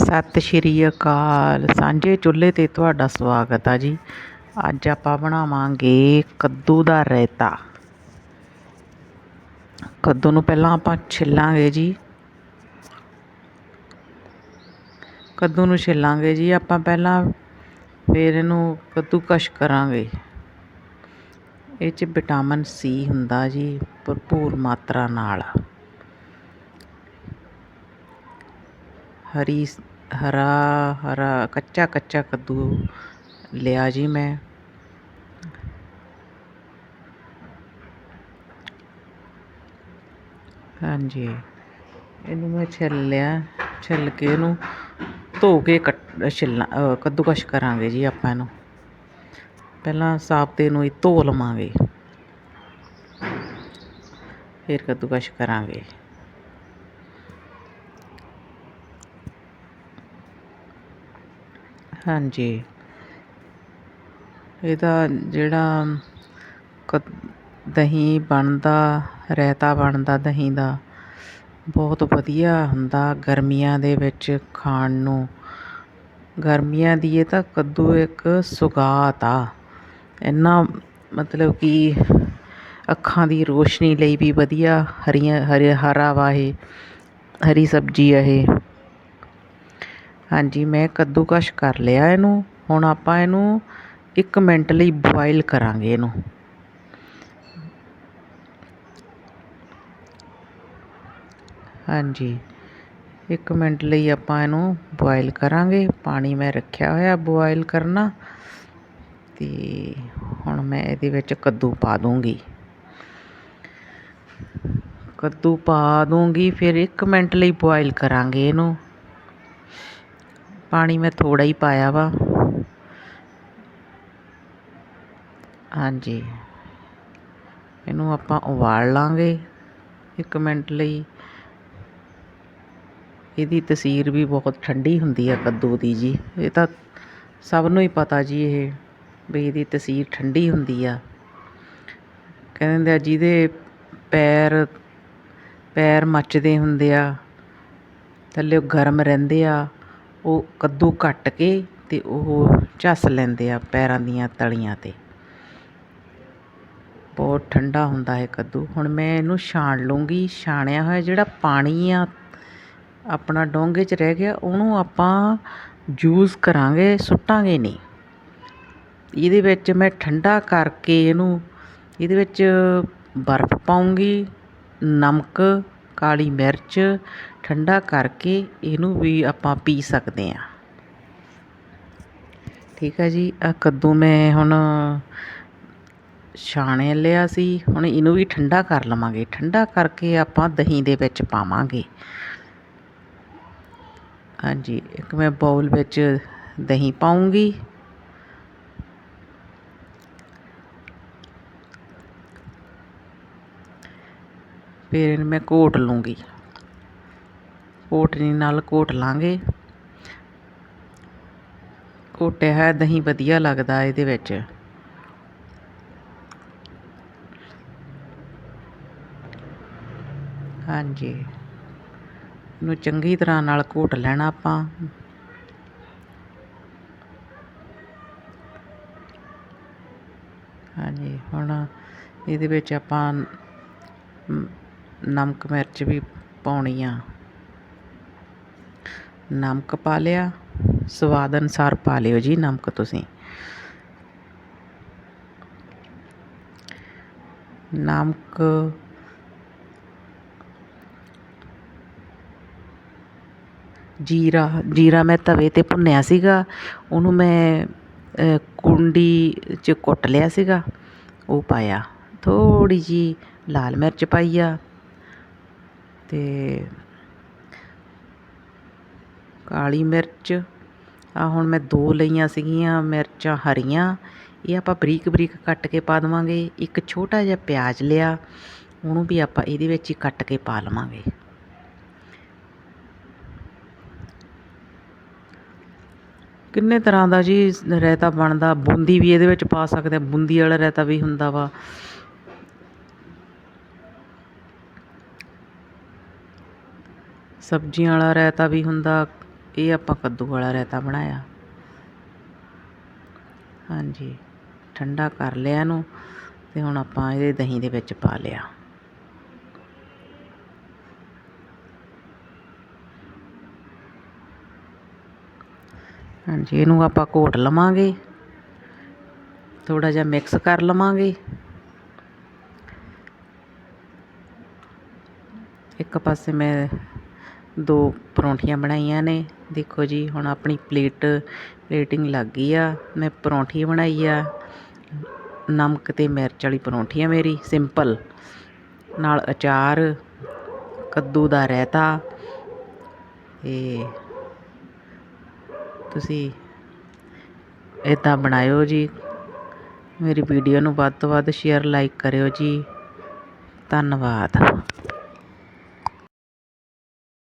ਸਤਿ ਸ਼੍ਰੀ ਅਕਾਲ। ਸਾਂਝੇ ਚੁੱਲ੍ਹੇ 'ਤੇ ਤੁਹਾਡਾ ਸਵਾਗਤ ਆ ਜੀ। ਅੱਜ ਆਪਾਂ ਬਣਾਵਾਂਗੇ ਕੱਦੂ ਦਾ ਰਾਇਤਾ। ਕੱਦੂ ਨੂੰ ਪਹਿਲਾਂ ਆਪਾਂ ਛਿੱਲਾਂਗੇ ਜੀ। ਕੱਦੂ ਨੂੰ ਛਿੱਲਾਂਗੇ ਜੀ। ਆਪਾਂ ਪਹਿਲਾਂ ਫਿਰ ਇਹਨੂੰ ਕੱਦੂਕਸ਼ ਕਰਾਂਗੇ। ਇਹ 'ਚ ਵਿਟਾਮਿਨ ਸੀ ਹੁੰਦਾ ਜੀ, ਭਰਪੂਰ ਮਾਤਰਾ ਨਾਲ। ਹਰੀ ਹਰਾ ਹਰਾ, ਕੱਚਾ ਕੱਚਾ ਕੱਦੂ ਲਿਆ ਜੀ ਮੈਂ। ਹਾਂਜੀ, ਇਹਨੂੰ ਮੈਂ ਛਿੱਲਿਆ, ਛਿੱਲ ਕੇ ਇਹਨੂੰ ਧੋ ਕੇ ਕੱਟ, ਛਿੱਲਣਾ ਕੱਦੂਕਸ਼ ਕਰਾਂਗੇ ਜੀ ਆਪਾਂ ਇਹਨੂੰ। ਪਹਿਲਾਂ ਸਾਬਤੇ ਨੂੰ ਹੀ ਧੋ ਲਵਾਂਗੇ। ਫਿਰ ਕੱਦੂਕਸ਼ ਕਰਾਂਗੇ। ਹਾਂਜੀ। ਇਹਦਾ ਜਿਹੜਾ ਕ ਦਹੀਂ ਬਣਦਾ, ਰਾਇਤਾ ਬਣਦਾ ਦਹੀਂ ਦਾ, ਬਹੁਤ ਵਧੀਆ ਹੁੰਦਾ ਗਰਮੀਆਂ ਦੇ ਵਿੱਚ ਖਾਣ ਨੂੰ। ਗਰਮੀਆਂ ਦੀ ਇਹ ਤਾਂ ਕੱਦੂ ਇੱਕ ਸੁਗਾਤ ਆ। ਇੰਨਾ ਮਤਲਬ ਕਿ ਅੱਖਾਂ ਦੀ ਰੋਸ਼ਨੀ ਲਈ ਵੀ ਵਧੀਆ, ਹਰੀਆਂ, ਹਰੇ, ਹਰਾ ਵਾ ਇਹ ਹਰੀ ਸਬਜ਼ੀ ਆ ਇਹ। ਹਾਂਜੀ, ਮੈਂ ਕੱਦੂਕਸ਼ ਕਰ ਲਿਆ ਇਹਨੂੰ। ਹੁਣ ਆਪਾਂ ਇਹਨੂੰ ਇੱਕ ਮਿੰਟ ਲਈ ਬੋਆਇਲ ਕਰਾਂਗੇ ਇਹਨੂੰ। ਹਾਂਜੀ, ਇੱਕ ਮਿੰਟ ਲਈ ਆਪਾਂ ਇਹਨੂੰ ਬੋਆਇਲ ਕਰਾਂਗੇ। ਪਾਣੀ ਮੈਂ ਰੱਖਿਆ ਹੋਇਆ ਬੋਆਇਲ ਕਰਨਾ। ਤੇ ਹੁਣ ਮੈਂ ਇਹਦੇ ਵਿੱਚ ਕੱਦੂ ਪਾ ਦੂੰਗੀ। ਕੱਦੂ ਪਾ ਦੂੰਗੀ, ਫਿਰ 1 ਮਿੰਟ ਲਈ ਬੋਆਇਲ ਕਰਾਂਗੇ ਇਹਨੂੰ। ਪਾਣੀ ਮੈਂ ਥੋੜ੍ਹਾ ਹੀ ਪਾਇਆ ਵਾ। ਹਾਂਜੀ। ਇਹਨੂੰ ਆਪਾਂ ਉਬਾਲ ਲਾਂਗੇ 1 ਮਿੰਟ ਲਈ। ਇਹਦੀ ਤਸੀਰ ਵੀ ਬਹੁਤ ਠੰਡੀ ਹੁੰਦੀ ਆ ਕੱਦੂ ਦੀ ਜੀ। ਇਹ ਤਾਂ ਸਭ ਨੂੰ ਹੀ ਪਤਾ ਜੀ ਇਹ, ਵੀ ਇਹਦੀ ਤਸੀਰ ਠੰਡੀ ਹੁੰਦੀ ਆ। ਕਹਿੰਦੇ ਆ ਜਿਹਦੇ ਪੈਰ ਪੈਰ ਮੱਚਦੇ ਹੁੰਦੇ ਆ, ਥੱਲੇ ਗਰਮ ਰਹਿੰਦੇ ਆ। ਉਹ ਕੱਦੂ ਕੱਟ ਕੇ ਅਤੇ ਉਹ ਝੱਸ ਲੈਂਦੇ ਆ ਪੈਰਾਂ ਦੀਆਂ ਤਲੀਆਂ 'ਤੇ। ਬਹੁਤ ਠੰਡਾ ਹੁੰਦਾ ਹੈ ਕੱਦੂ। ਹੁਣ ਮੈਂ ਇਹਨੂੰ ਛਾਣ ਲੂੰਗੀ ਛਾਣਿਆ ਹੋਇਆ ਜਿਹੜਾ ਪਾਣੀ ਆ, ਆਪਣਾ ਡੋਂਗੇ 'ਚ ਰਹਿ ਗਿਆ, ਉਹਨੂੰ ਆਪਾਂ ਜੂਸ ਕਰਾਂਗੇ, ਸੁੱਟਾਂਗੇ ਨਹੀਂ। ਇਹਦੇ ਵਿੱਚ ਮੈਂ ਠੰਡਾ ਕਰਕੇ ਇਹਨੂੰ, ਇਹਦੇ ਵਿੱਚ ਬਰਫ਼ ਪਾਉਂਗੀ ਨਮਕ, ਕਾਲੀ ਮਿਰਚ ਠੰਡਾ ਕਰਕੇ ਇਹਨੂੰ ਵੀ ਆਪਾਂ ਪੀ ਸਕਦੇ ਹਾਂ। ਠੀਕ ਹੈ ਜੀ ਆ ਕੱਦੂ ਮੈਂ ਹੁਣ ਛਾਣੇ ਲਿਆ ਸੀ, ਹੁਣ ਇਹਨੂੰ ਵੀ ਠੰਡਾ ਕਰ ਲਵਾਂਗੇ। ਠੰਡਾ ਕਰਕੇ ਆਪਾਂ ਦਹੀਂ ਦੇ ਵਿੱਚ ਪਾਵਾਂਗੇ। ਹਾਂਜੀ, ਇੱਕ ਮੈਂ ਬਾਉਲ ਵਿੱਚ ਦਹੀਂ ਪਾਉਂਗੀ। ਫਿਰ ਇਹਨੂੰ ਮੈਂ ਘੋਟ ਲੂੰਗੀ। ਘੋਟਣੀ ਨਾਲ ਘੋਟ ਲਾਂਗੇ। ਘੋਟਿਆ ਹੈ, ਦਹੀਂ ਵਧੀਆ ਲੱਗਦਾ ਇਹਦੇ ਵਿੱਚ। ਹਾਂਜੀ। ਇਹਨੂੰ ਚੰਗੀ ਤਰ੍ਹਾਂ ਨਾਲ ਘੋਟ ਲੈਣਾ ਆਪਾਂ। ਹਾਂਜੀ, ਹੁਣ ਇਹਦੇ ਵਿੱਚ ਆਪਾਂ ਨਮਕ ਮਿਰਚ ਵੀ ਪਾਉਣੀ ਆ। ਨਮਕ ਪਾ ਲਿਆ। ਸਵਾਦ ਅਨੁਸਾਰ ਪਾ ਲਿਓ ਜੀ ਨਮਕ ਤੁਸੀਂ। ਨਮਕ ਜੀਰਾ ਜੀਰਾ ਮੈਂ ਤਵੇ 'ਤੇ ਭੁੰਨਿਆ ਸੀਗਾ। ਉਹਨੂੰ ਮੈਂ ਕੁੰਡੀ 'ਚ ਕੁੱਟ ਲਿਆ ਸੀਗਾ। ਉਹ ਪਾਇਆ। ਥੋੜ੍ਹੀ ਜਿਹੀ ਲਾਲ ਮਿਰਚ ਪਾਈ ਆ। ਅਤੇ ਕਾਲੀ ਮਿਰਚ ਆ ਹੁਣ ਮੈਂ ਦੋ ਲਈਆਂ ਸੀਗੀਆਂ, ਮਿਰਚਾਂ ਹਰੀਆਂ, ਇਹ ਆਪਾਂ ਬਰੀਕ ਬਰੀਕ ਕੱਟ ਕੇ ਪਾ ਦੇਵਾਂਗੇ, ਇੱਕ ਛੋਟਾ ਜਿਹਾ ਪਿਆਜ਼ ਲਿਆ, ਉਹਨੂੰ ਵੀ ਆਪਾਂ ਇਹਦੇ ਵਿੱਚ ਹੀ ਕੱਟ ਕੇ ਪਾ ਲਵਾਂਗੇ। ਕਿੰਨੇ ਤਰ੍ਹਾਂ ਦਾ ਜੀ ਰਾਇਤਾ ਬਣਦਾ, ਬੂੰਦੀ ਵੀ ਇਹਦੇ ਵਿੱਚ ਪਾ ਸਕਦੇ ਆ ਬੂੰਦੀ ਵਾਲਾ ਰਾਇਤਾ ਵੀ ਹੁੰਦਾ ਵਾ। ਸਬਜ਼ੀਆਂ ਵਾਲਾ ਰਾਇਤਾ ਵੀ ਹੁੰਦਾ ਇਹ ਆਪਾਂ ਕੱਦੂ ਵਾਲਾ ਰਾਇਤਾ ਬਣਾਇਆ। ਹਾਂਜੀ, ਠੰਡਾ ਕਰ ਲਿਆ ਇਹਨੂੰ ਅਤੇ ਹੁਣ ਆਪਾਂ ਇਹਦੇ ਦਹੀਂ ਦੇ ਵਿੱਚ ਪਾ ਲਿਆ। ਹਾਂਜੀ, ਇਹਨੂੰ ਆਪਾਂ ਘੋਟ ਲਵਾਂਗੇ। ਥੋੜ੍ਹਾ ਜਿਹਾ ਮਿਕਸ ਕਰ ਲਵਾਂਗੇ। ਇੱਕ ਪਾਸੇ ਮੈਂ ਦੋ ਪਰੌਂਠੀਆਂ ਬਣਾਈਆਂ ਨੇ। ਦੇਖੋ ਜੀ, ਹੁਣ ਆਪਣੀ ਪਲੇਟ, ਪਲੇਟਿੰਗ ਲੱਗ ਗਈ ਆ, ਮੈਂ ਪਰੌਂਠੀ ਬਣਾਈ ਆ। ਨਮਕ ਅਤੇ ਮਿਰਚ ਵਾਲੀ ਪਰੌਂਠੀ ਆ ਮੇਰੀ, ਸਿੰਪਲ। ਨਾਲ ਅਚਾਰ, ਕੱਦੂ ਦਾ ਰਾਇਤਾ। ਅਤੇ ਤੁਸੀਂ ਇੱਦਾਂ ਬਣਾਇਓ ਜੀ। ਮੇਰੀ ਵੀਡੀਓ ਨੂੰ ਵੱਧ ਤੋਂ ਵੱਧ ਸ਼ੇਅਰ ਲਾਈਕ ਕਰਿਓ ਜੀ। ਧੰਨਵਾਦ।